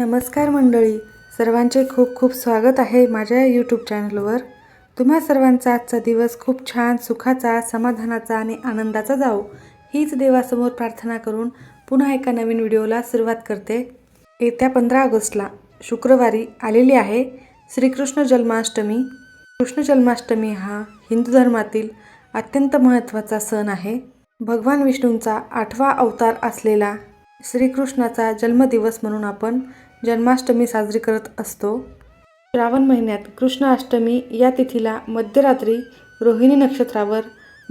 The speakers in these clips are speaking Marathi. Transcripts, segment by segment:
नमस्कार मंडळी. सर्वांचे खूप खूप स्वागत आहे माझ्या यूट्यूब चॅनलवर तुम्हा सर्वांचा आजचा दिवस खूप छान सुखाचा समाधानाचा आणि आनंदाचा जाओ हीच देवासमोर प्रार्थना करून पुन्हा एका नवीन व्हिडिओला सुरुवात करते. येत्या पंधरा ऑगस्टला शुक्रवारी आलेली आहे श्रीकृष्ण जन्माष्टमी. कृष्ण जन्माष्टमी हा हिंदू धर्मातील अत्यंत महत्त्वाचा सण आहे. भगवान विष्णूंचा आठवा अवतार असलेला श्रीकृष्णाचा जन्मदिवस म्हणून आपण जन्माष्टमी साजरी करत असतो. श्रावण महिन्यात कृष्णाष्टमी या तिथीला मध्यरात्री रोहिणी नक्षत्रावर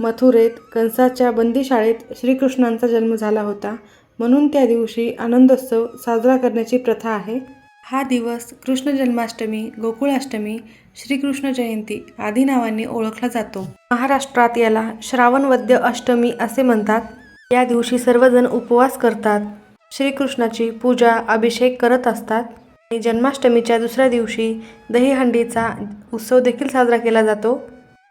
मथुरेत कंसाच्या बंदीशाळेत श्रीकृष्णांचा जन्म झाला होता. म्हणून त्या दिवशी आनंदोत्सव साजरा करण्याची प्रथा आहे. हा दिवस कृष्ण जन्माष्टमी गोकुळाष्टमी श्रीकृष्ण जयंती आदी नावांनी ओळखला जातो. महाराष्ट्रात याला श्रावणवद्य अष्टमी असे म्हणतात. या दिवशी सर्वजण उपवास करतात. श्रीकृष्णाची पूजा अभिषेक करत असतात. आणि जन्माष्टमीच्या दुसऱ्या दिवशी दहीहंडीचा उत्सव देखील साजरा केला जातो.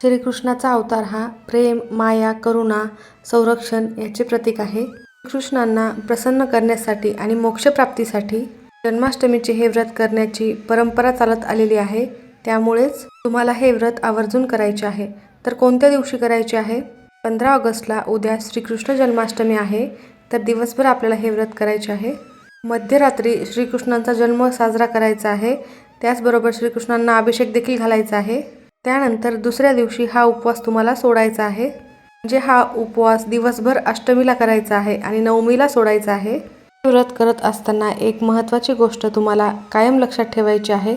श्रीकृष्णाचा अवतार हा प्रेम माया करुणा संरक्षण याचे प्रतीक आहे. कृष्णांना प्रसन्न करण्यासाठी आणि मोक्षप्राप्तीसाठी जन्माष्टमीचे हे व्रत करण्याची परंपरा चालत आलेली आहे. त्यामुळेच तुम्हाला हे व्रत आवर्जून करायचे आहे. तर कोणत्या दिवशी करायचे आहे? पंधरा ऑगस्टला उद्या श्रीकृष्ण जन्माष्टमी आहे. तर दिवसभर आपल्याला हे व्रत करायचे आहे. मध्यरात्री श्रीकृष्णांचा जन्म साजरा करायचा आहे. त्याचबरोबर श्रीकृष्णांना अभिषेक देखील घालायचा आहे. त्यानंतर दुसऱ्या दिवशी हा उपवास तुम्हाला सोडायचा आहे. म्हणजे हा उपवास दिवसभर अष्टमीला करायचा आहे आणि नवमीला सोडायचा आहे. व्रत करत असताना एक महत्त्वाची गोष्ट तुम्हाला कायम लक्षात ठेवायची आहे.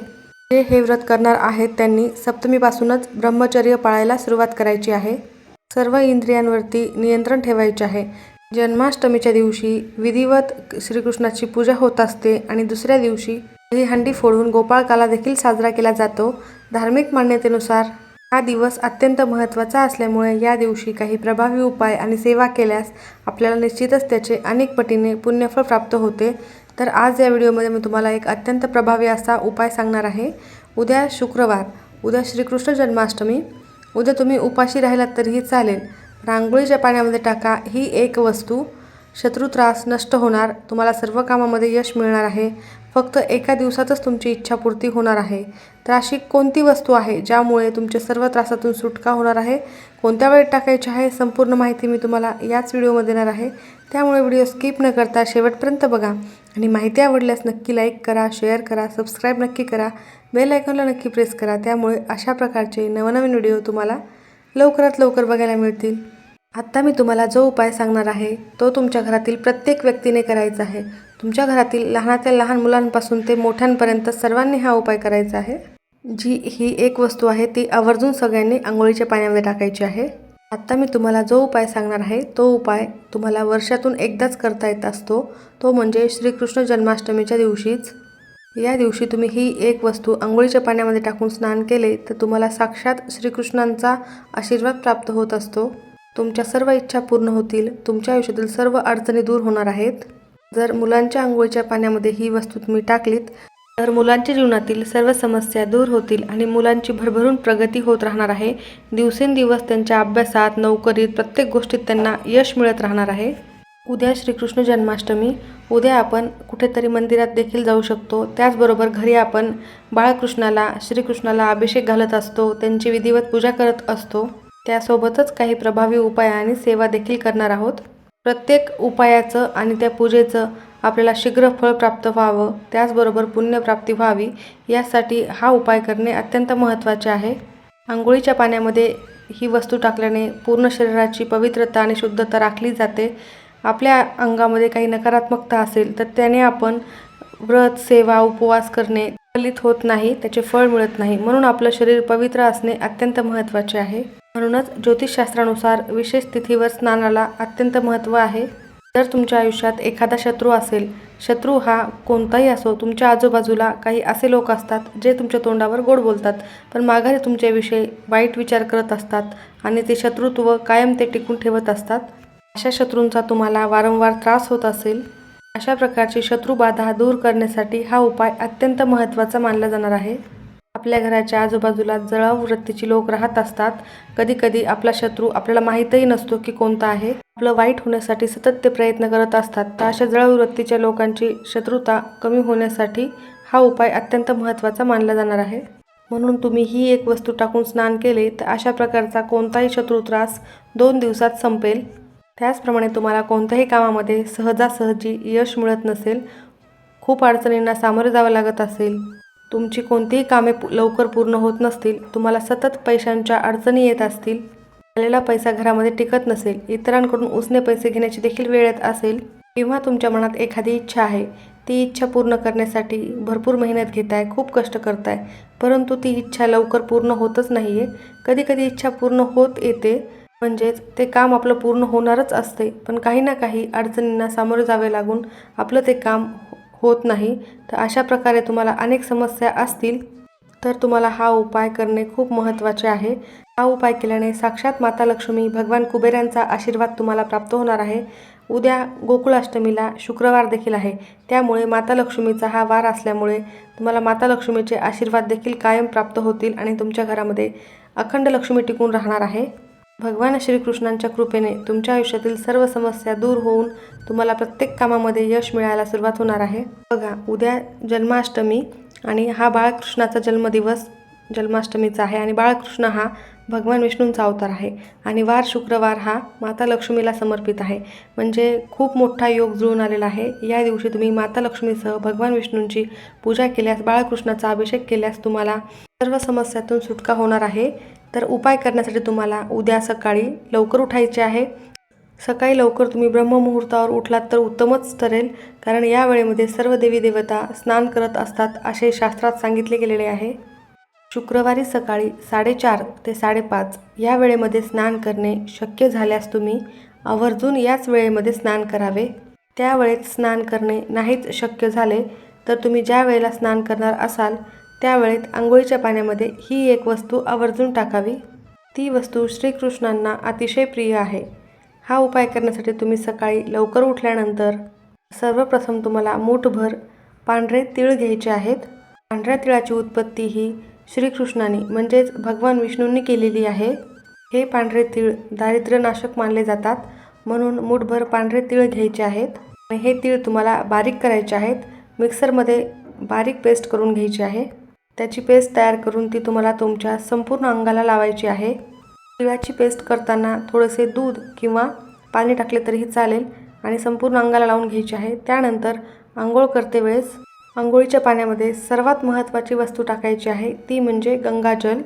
जे हे व्रत करणार आहेत त्यांनी सप्तमीपासूनच ब्रह्मचर्य पाळायला सुरुवात करायची आहे. सर्व इंद्रियांवरती नियंत्रण ठेवायचे आहे. जन्माष्टमीच्या दिवशी विधिवत श्रीकृष्णाची पूजा होत असते आणि दुसऱ्या दिवशी ही हंडी फोडून गोपाळकाला देखील साजरा केला जातो. धार्मिक मान्यतेनुसार हा दिवस अत्यंत महत्त्वाचा असल्यामुळे या दिवशी काही प्रभावी उपाय आणि सेवा केल्यास आपल्याला निश्चितच त्याचे अनेक पटीने पुण्यफळ प्राप्त होते. तर आज या व्हिडिओमध्ये मी तुम्हाला एक अत्यंत प्रभावी असा उपाय सांगणार आहे. उद्या शुक्रवार उद्या श्रीकृष्ण जन्माष्टमी. उद्या तुम्ही उपाशी राहिलात तरीही चालेल. रांगोळीच्या पाण्यामध्ये टाका ही एक वस्तू. शत्रुत्रास नष्ट होणार. तुम्हाला सर्व कामामध्ये यश मिळणार आहे. फक्त एका दिवसातच तुमची इच्छापूर्ती होणार आहे. तर अशी कोणती वस्तू आहे ज्यामुळे तुमच्या सर्व त्रासातून सुटका होणार आहे? कोणत्या वेळेत टाकायची आहे? संपूर्ण माहिती मी तुम्हाला याच व्हिडिओमध्ये देणार आहे. त्यामुळे व्हिडिओ स्किप न करता शेवटपर्यंत बघा. आणि माहिती आवडल्यास नक्की लाईक करा शेअर करा सबस्क्राईब नक्की करा. बेल आयकॉनला नक्की प्रेस करा. त्यामुळे अशा प्रकारचे नवनवीन व्हिडिओ तुम्हाला लवकरात लवकर बघायला मिळतील. आत्ता मी तुम्हाला जो उपाय सांगणार आहे तो तुमच्या घरातील प्रत्येक व्यक्तीने करायचा आहे. तुमच्या घरातील लहानातल्या लहान मुलांपासून ते मोठ्यांपर्यंत सर्वांनी हा उपाय करायचा आहे. जी ही एक वस्तू आहे ती आवर्जून सगळ्यांनी आंघोळीच्या पाण्यामध्ये टाकायची आहे. आत्ता मी तुम्हाला जो उपाय सांगणार आहे तो उपाय तुम्हाला वर्षातून एकदाच करता येत असतो. तो म्हणजे श्रीकृष्ण जन्माष्टमीच्या दिवशीच या दिवशी तुम्ही ही एक वस्तू आंघोळीच्या पाण्यामध्ये टाकून स्नान केले तर तुम्हाला साक्षात श्रीकृष्णांचा आशीर्वाद प्राप्त होत असतो. तुमच्या सर्व इच्छा पूर्ण होतील. तुमच्या आयुष्यातील सर्व अडचणी दूर होणार आहेत. जर मुलांच्या आंघोळीच्या पाण्यामध्ये ही वस्तू तुम्ही टाकलीत तर मुलांच्या जीवनातील सर्व समस्या दूर होतील आणि मुलांची भरभरून प्रगती होत राहणार आहे. दिवसेंदिवस त्यांच्या अभ्यासात नोकरीत प्रत्येक गोष्टीत त्यांना यश मिळत राहणार आहे. उद्या श्रीकृष्ण जन्माष्टमी. उद्या आपण कुठेतरी मंदिरात देखील जाऊ शकतो. त्याचबरोबर घरी आपण बाळकृष्णाला श्रीकृष्णाला अभिषेक घालत असतो. त्यांची विधिवत पूजा करत असतो. त्यासोबतच काही प्रभावी उपाय आणि सेवा देखील करणार आहोत. प्रत्येक उपायाचं आणि त्या पूजेचं आपल्याला शीघ्र फळ प्राप्त व्हावं. त्याचबरोबर पुण्यप्राप्ती व्हावी. यासाठी हा उपाय करणे अत्यंत महत्त्वाचे आहे. आंघोळीच्या पाण्यामध्ये ही वस्तू टाकल्याने पूर्ण शरीराची पवित्रता आणि शुद्धता राखली जाते. आपल्या अंगामध्ये काही नकारात्मकता असेल तर त्याने आपण व्रत सेवा उपवास करणे फलित होत नाही त्याचे फळ मिळत नाही. म्हणून आपलं शरीर पवित्र असणे अत्यंत महत्त्वाचे आहे. म्हणूनच ज्योतिषशास्त्रानुसार विशेष तिथीवर स्नानाला अत्यंत महत्त्व आहे. जर तुमच्या आयुष्यात एखादा शत्रू असेल शत्रू हा कोणताही असो तुमच्या आजूबाजूला काही असे लोक असतात जे तुमच्या तोंडावर गोड बोलतात पण माघारी तुमच्याविषयी वाईट विचार करत असतात आणि ते शत्रुत्व कायम ते टिकून ठेवत असतात. अशा शत्रूंचा तुम्हाला वारंवार त्रास होत असेल अशा प्रकारची शत्रुबाधा दूर करण्यासाठी हा उपाय अत्यंत महत्त्वाचा मानला जाणार आहे. आपल्या घराच्या आजूबाजूला जळाऊ वृत्तीची लोक राहत असतात. कधीकधी आपला शत्रू आपल्याला माहीतही नसतो की कोणता आहे. आपलं वाईट होण्यासाठी सतत ते प्रयत्न करत असतात. तर अशा जळवृत्तीच्या लोकांची शत्रुता कमी होण्यासाठी हा उपाय अत्यंत महत्त्वाचा मानला जाणार आहे. म्हणून तुम्ही ही एक वस्तू टाकून स्नान केले तर अशा प्रकारचा कोणताही शत्रू त्रास दोन दिवसात संपेल. त्याचप्रमाणे तुम्हाला कोणत्याही कामामध्ये सहजासहजी यश मिळत नसेल खूप अडचणींना सामोरे जावं लागत असेल तुमची कोणतीही कामे पु- लवकर पूर्ण होत नसतील तुम्हाला सतत पैशांच्या अडचणी येत असतील आलेला पैसा घरामध्ये टिकत नसेल इतरांकडून उसने पैसे घेण्याची देखील वेळ येत असेल किंवा तुमच्या मनात एखादी इच्छा आहे ती इच्छा पूर्ण करण्यासाठी भरपूर मेहनत घेताय खूप कष्ट करताय परंतु ती इच्छा लवकर पूर्ण होतच नाही आहे कधीकधी इच्छा पूर्ण होत येते म्हणजेच ते काम आपलं पूर्ण होणारच असते. पण काही ना काही अडचणींना सामोरे जावे लागून आपलं ते काम होत नाही. तर अशा प्रकारे तुम्हाला अनेक समस्या असतील तर तुम्हाला हा उपाय करणे खूप महत्त्वाचे आहे. हा उपाय केल्याने साक्षात माता लक्ष्मी भगवान कुबेरांचा आशीर्वाद तुम्हाला प्राप्त होणार आहे. उद्या गोकुळाष्टमीला शुक्रवार देखील आहे. त्यामुळे माता लक्ष्मीचा हा वार असल्यामुळे तुम्हाला माता लक्ष्मीचे आशीर्वाद देखील कायम प्राप्त होतील आणि तुमच्या घरामध्ये अखंड लक्ष्मी टिकून राहणार आहे. भगवान श्रीकृष्णांच्या कृपेने तुमच्या आयुष्यातील सर्व समस्या दूर होऊन तुम्हाला प्रत्येक कामामध्ये यश मिळायला सुरुवात होणार आहे. बघा उद्या जन्माष्टमी आणि हा बाळकृष्णाचा जन्मदिवस जन्माष्टमीचा आहे आणि बाळकृष्ण हा भगवान विष्णूंचा अवतार आहे. आणि वार शुक्रवार हा माता लक्ष्मीला समर्पित आहे. म्हणजे खूप मोठा योग जुळून आलेला आहे. या दिवशी तुम्ही माता लक्ष्मीसह भगवान विष्णूंची पूजा केल्यास बाळकृष्णाचा अभिषेक केल्यास तुम्हाला सर्व समस्यातून सुटका होणार आहे. तर उपाय करण्यासाठी तुम्हाला उद्या सकाळी लवकर उठायचे आहे. सकाळी लवकर तुम्ही ब्रह्ममुहूर्तावर उठलात तर उत्तमच ठरेल. कारण या वेळेमध्ये सर्व देवी देवता स्नान करत असतात असे शास्त्रात सांगितले गेलेले आहे. शुक्रवारी सकाळी साडेचार ते साडेपाच या वेळेमध्ये स्नान करणे शक्य झाल्यास तुम्ही आवर्जून याच वेळेमध्ये स्नान करावे. त्या वेळेत स्नान करणे नाहीच शक्य झाले तर तुम्ही ज्या वेळेला स्नान करणार असाल त्यावेळेत आंघोळीच्या पाण्यामध्ये ही एक वस्तू आवर्जून टाकावी. ती वस्तू श्रीकृष्णांना अतिशय प्रिय आहे. हा उपाय करण्यासाठी तुम्ही सकाळी लवकर उठल्यानंतर सर्वप्रथम तुम्हाला मूठभर पांढरे तीळ घ्यायचे आहेत. पांढऱ्या तिळाची उत्पत्ती ही श्रीकृष्णाने म्हणजेच भगवान विष्णूंनी केलेली आहे. हे पांढरे तीळ दारिद्र्यनाशक मानले जातात म्हणून मूठभर पांढरे तीळ घ्यायचे आहेत. आणि हे तीळ तुम्हाला बारीक करायचे आहेत. मिक्सरमध्ये बारीक पेस्ट करून घ्यायची आहे. त्याची पेस्ट तयार करून ती तुम्हाला तुमच्या संपूर्ण अंगाला लावायची आहे. तिळाची पेस्ट करताना थोडेसे दूध किंवा पाणी टाकले तरीही चालेल आणि संपूर्ण अंगाला लावून घ्यायची आहे. त्यानंतर आंघोळ करते वेळेस आंघोळीच्या पाण्यामध्ये सर्वात महत्त्वाची वस्तू टाकायची आहे ती म्हणजे गंगाजल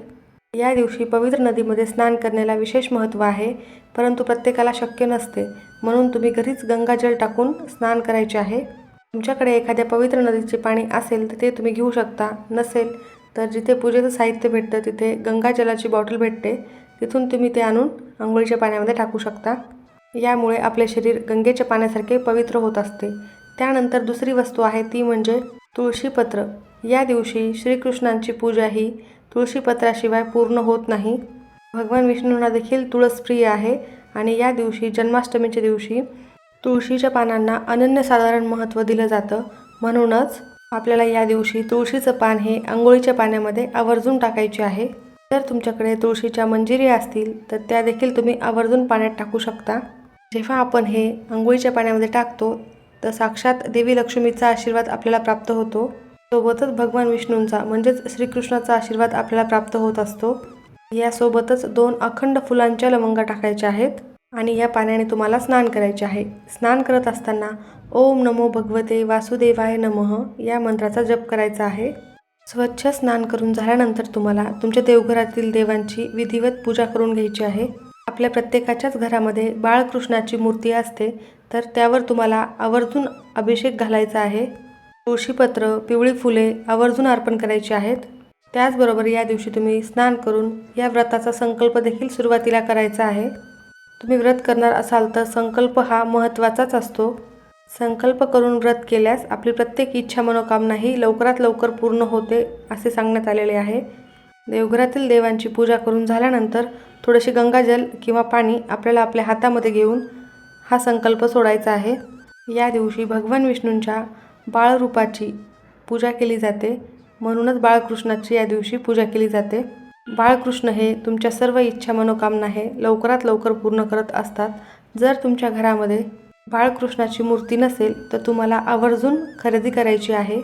या दिवशी पवित्र नदीमध्ये स्नान करण्याला विशेष महत्त्व आहे परंतु प्रत्येकाला शक्य नसते. म्हणून तुम्ही घरीच गंगाजल टाकून स्नान करायचे आहे. तुमच्याकडे एखाद्या पवित्र नदीचे पाणी असेल तर ते तुम्ही घेऊ शकता. नसेल तर जिथे पूजेचं साहित्य भेटतं तिथे गंगाजलाची बॉटल भेटते. तिथून तुम्ही ते आणून आंघोळीच्या पाण्यामध्ये टाकू शकता. यामुळे आपले शरीर गंगेच्या पाण्यासारखे पवित्र होत असते. त्यानंतर दुसरी वस्तू आहे ती म्हणजे तुळशीपत्र. या दिवशी श्रीकृष्णांची पूजा ही तुळशीपत्राशिवाय पूर्ण होत नाही. भगवान विष्णूंना देखील तुळस प्रिय आहे आणि या दिवशी जन्माष्टमीच्या दिवशी तुळशीच्या पानांना अनन्यसाधारण महत्त्व दिलं जातं. म्हणूनच आपल्याला या दिवशी तुळशीचं पान हे आंघोळीच्या पाण्यामध्ये आवर्जून टाकायचे आहे. जर तुमच्याकडे तुळशीच्या मंजिरी असतील तर त्या देखील तुम्ही आवर्जून पाण्यात टाकू शकता. जेव्हा आपण हे आंघोळीच्या पाण्यामध्ये टाकतो तर साक्षात देवी लक्ष्मीचा आशीर्वाद आपल्याला प्राप्त होतो. सोबतच भगवान विष्णूंचा म्हणजेच श्रीकृष्णाचा आशीर्वाद आपल्याला प्राप्त होत असतो. यासोबतच दोन अखंड फुलांच्या लवंगा टाकायच्या आहेत आणि या पाण्याने तुम्हाला स्नान करायचे आहे. स्नान करत असताना ओम नमो भगवते वासुदेवाय नमः या मंत्राचा जप करायचा आहे. स्वच्छ स्नान करून झाल्यानंतर तुम्हाला तुमच्या देवघरातील देवांची विधिवत पूजा करून घ्यायची आहे. आपल्या प्रत्येकाच्याच घरामध्ये बाळकृष्णाची मूर्ती असते. तर त्यावर तुम्हाला आवर्जून अभिषेक घालायचा आहे. तुळशीपत्र पिवळी फुले आवर्जून अर्पण करायची आहेत. त्याचबरोबर या दिवशी तुम्ही स्नान करून या व्रताचा संकल्प देखील सुरुवातीला करायचा आहे. तुम्ही व्रत करणार असाल तर संकल्प हा महत्त्वाचाच असतो. संकल्प करून व्रत केल्यास आपली प्रत्येक इच्छा मनोकामना ही लवकरात लवकर पूर्ण होते असे सांगण्यात आलेले आहे. देवघरातील देवांची पूजा करून झाल्यानंतर थोडेसे गंगाजल किंवा पाणी आपल्याला आपल्या हातामध्ये घेऊन हा संकल्प सोडायचा आहे. या दिवशी भगवान विष्णूंच्या बाळरूपाची पूजा केली जाते. म्हणूनच बाळकृष्णाची या दिवशी पूजा केली जाते. बाळकृष्ण हे तुमच्या सर्व इच्छा मनोकामना हे लवकरात लवकर पूर्ण करत असतात. जर तुमच्या घरामध्ये बाळकृष्णाची मूर्ती नसेल तर तुम्हाला आवर्जून खरेदी करायची आहे.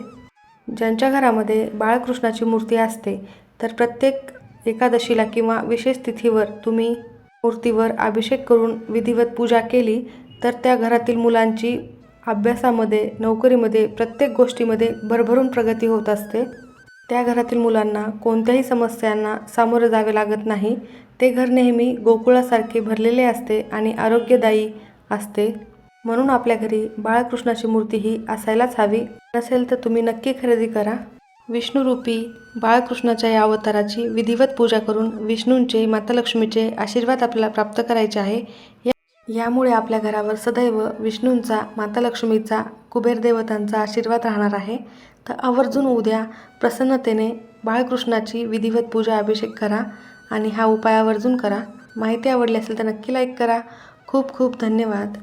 ज्यांच्या घरामध्ये बाळकृष्णाची मूर्ती असते तर प्रत्येक एकादशीला किंवा विशेष तिथीवर तुम्ही मूर्तीवर अभिषेक करून विधिवत पूजा केली तर त्या घरातील मुलांची अभ्यासामध्ये नोकरीमध्ये प्रत्येक गोष्टीमध्ये भरभरून प्रगती होत असते. त्या घरातील मुलांना कोणत्याही समस्यांना सामोरं जावे लागत नाही. ते घर नेहमी गोकुळासारखे भरलेले असते आणि आरोग्यदायी असते. म्हणून आपल्या घरी बाळकृष्णाची मूर्ती ही असायलाच हवी. नसेल तर तुम्ही नक्की खरेदी करा. विष्णुरूपी बाळकृष्णाच्या या अवताराची विधिवत पूजा करून विष्णूंचे माता लक्ष्मीचे आशीर्वाद आपल्याला प्राप्त करायचे आहे. या यामुळे आपल्या घरावर सदैव विष्णूंचा माता लक्ष्मीचा कुबेर देवतांचा आशीर्वाद राहणार आहे. तर आवर्जून उद्या प्रसन्नतेने बाळकृष्णाची विधिवत पूजा अभिषेक करा आणि हा उपाय आवर्जून करा. माहिती आवडली असेल तर नक्की लाईक करा. खूप खूप धन्यवाद.